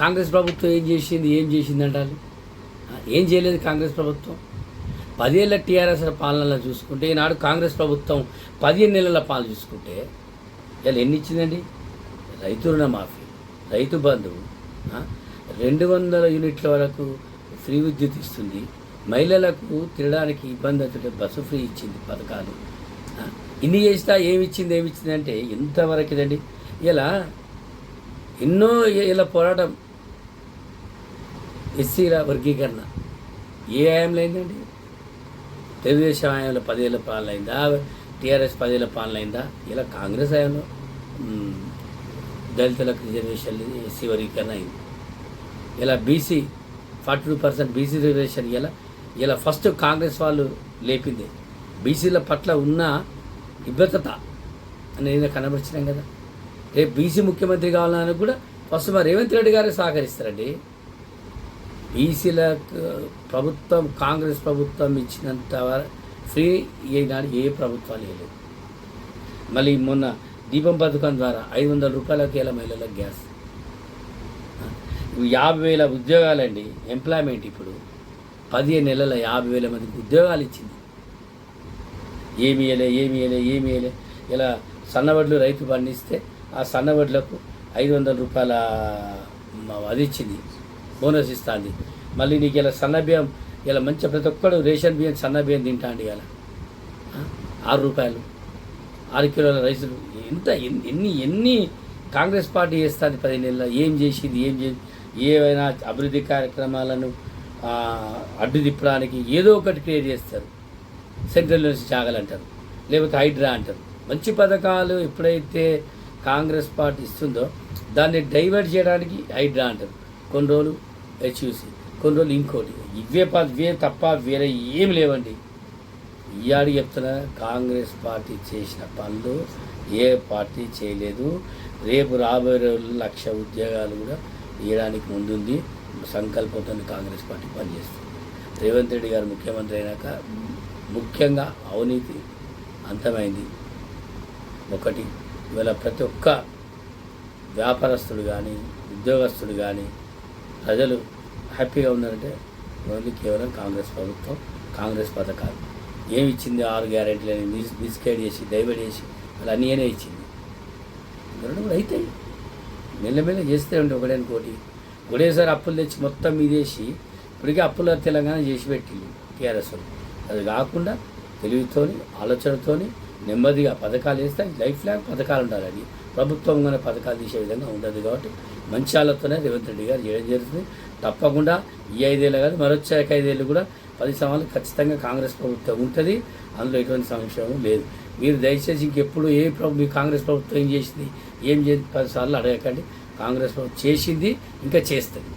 కాంగ్రెస్ ప్రభుత్వం ఏం చేసింది ఏం చేసింది అంటారు? ఏం చేయలేదు కాంగ్రెస్ ప్రభుత్వం. పదేళ్ళ టీఆర్ఎస్ పాలనలో చూసుకుంటే ఈనాడు కాంగ్రెస్ ప్రభుత్వం పదిహేను నెలల పాలన చూసుకుంటే ఇలా ఎన్ని ఇచ్చిందండి? రైతు రుణమాఫీ రైతు బంధువు రెండు వందల యూనిట్ల వరకు ఫ్రీ విద్యుత్ ఇస్తుంది. మహిళలకు తినడానికి ఇబ్బంది అవుతుంటే బస్సు ఫ్రీ ఇచ్చింది పథకాలు. ఇన్ని చేసినా ఏమి ఇచ్చింది ఏమి ఇచ్చింది అంటే ఇదండి? ఇలా ఎన్నో ఇలా పోరాటం ఎస్సీల వర్గీకరణ. ఏ ఆయంలో అయిందండి? తెలుగుదేశం ఆయంలో పదేళ్ళ పాలన అయిందా? టీఆర్ఎస్ పదేళ్ళ పాలన అయిందా? ఇలా కాంగ్రెస్ ఆయంలో దళితులకు రిజర్వేషన్ ఎస్సీ వర్గీకరణ అయింది. ఇలా BC forty two percent BC reservation ఇలా ఇలా ఫస్ట్ కాంగ్రెస్ వాళ్ళు లేపింది. బీసీల పట్ల ఉన్న ఇబ్బందత అనేది కనబరిచినాం కదా. రేపు బీసీ ముఖ్యమంత్రి కావాలని కూడా ఫస్ట్ మరి రేవంత్ రెడ్డి గారే సహకరిస్తారండి. బీసీలకు ప్రభుత్వం కాంగ్రెస్ ప్రభుత్వం ఇచ్చినంత ఫ్రీ ఈనాడు ఏ ప్రభుత్వాలు లేదు మళ్ళీ మొన్న దీపం పథకం ద్వారా ఐదు వందల రూపాయలకి వేల మహిళలకు గ్యాస్. యాభై వేల ఉద్యోగాలండి ఎంప్లాయ్మెంట్ ఇప్పుడు. పదిహేను నెలల యాభై వేల మందికి ఉద్యోగాలు ఇచ్చింది. ఏమి ఇయలే ఏమి ఇయలే ఏమి ఇయలే ఇలా సన్నబడ్లు రైతు పండిస్తే ఆ సన్నవడ్లకు ఐదు వందల రూపాయల అది ఇచ్చింది. బోనస్ ఇస్తుంది. మళ్ళీ నీకు ఇలా సన్న బియ్యం ఇలా మంచి ప్రతి ఒక్కడు రేషన్ బియ్యం సన్న బియ్యం తింటాండి ఇలా ఆరు రూపాయలు. ఆరు కిలోల రైసులు. ఎంత ఎన్ని ఎన్ని ఎన్ని కాంగ్రెస్ పార్టీ చేస్తుంది పది నెలల. ఏం చేసింది ఏం చే ఏవైనా అభివృద్ధి కార్యక్రమాలను అడ్డు తిప్పడానికి ఏదో ఒకటి క్రియేట్ చేస్తారు. సెంట్రల్ నుంచి చాగలంటారు లేకపోతే హైడ్రా అంటారు. మంచి పథకాలు ఎప్పుడైతే కాంగ్రెస్ పార్టీ ఇస్తుందో దాన్ని డైవర్ట్ చేయడానికి హైడ్రా అంటారు. కొన్ని రోజులు హెచ్యూసి కొన్ని రోజులు ఇంకోటి. ఇవే ప ఇవే తప్ప వేరే ఏమి లేవండి. ఇయాడు చెప్తున్నా కాంగ్రెస్ పార్టీ చేసిన పనులు ఏ పార్టీ చేయలేదు. రేపు రాబోయే రోజులు లక్ష ఉద్యోగాలు కూడా ఇవ్వడానికి ముందుంది. సంకల్పంతో కాంగ్రెస్ పార్టీ పనిచేస్తుంది. రేవంత్ రెడ్డి గారు ముఖ్యమంత్రి అయినాక ముఖ్యంగా అవినీతి అంతమైంది. ఒకటి ఇవాళ ప్రతి ఒక్క వ్యాపారస్తుడు కానీ ఉద్యోగస్తుడు కానీ ప్రజలు హ్యాపీగా ఉన్నారంటే ఓన్లీ కేవలం కాంగ్రెస్ ప్రభుత్వం కాంగ్రెస్ పథకాలు. ఏమి ఇచ్చింది ఆరు గ్యారెంటీలని మిస్ మిస్గైడ్ చేసి డైవర్ట్ చేసి అలా అన్నీనే ఇచ్చింది. రెండు కూడా అవుతాయి మెల్లమెల్ల చేస్తే ఉంటే ఒకటే కోటి. ఒకటేసారి అప్పులు తెచ్చి మొత్తం మీదేసి ఇప్పటికే అప్పుల తెలంగాణ చేసి పెట్టింది టీఆర్ఎస్ అది కాకుండా తెలివితోని ఆలోచనతోని నెమ్మదిగా పథకాలు వేస్తే లైఫ్ లాంగ్ పథకాలు ఉండాలని ప్రభుత్వం కానీ పథకాలు తీసే విధంగా ఉండదు కాబట్టి మంచి ఆలోచనే రేవంత్ రెడ్డి గారు చేయడం జరుగుతుంది. తప్పకుండా ఈ ఐదేళ్ళు కాదు మరొచ్చే ఐదేళ్ళు కూడా పది సంవత్సరాలు ఖచ్చితంగా కాంగ్రెస్ ప్రభుత్వం ఉంటుంది. అందులో ఎటువంటి సంక్షేమం లేదు. మీరు దయచేసి ఇంకెప్పుడు ఏ ప్రభుత్వం మీ కాంగ్రెస్ ప్రభుత్వం ఏం చేసింది ఏం చేసి పదిసార్లు అడగకండి. కాంగ్రెస్ ప్రభుత్వం చేసింది ఇంకా చేస్తుంది.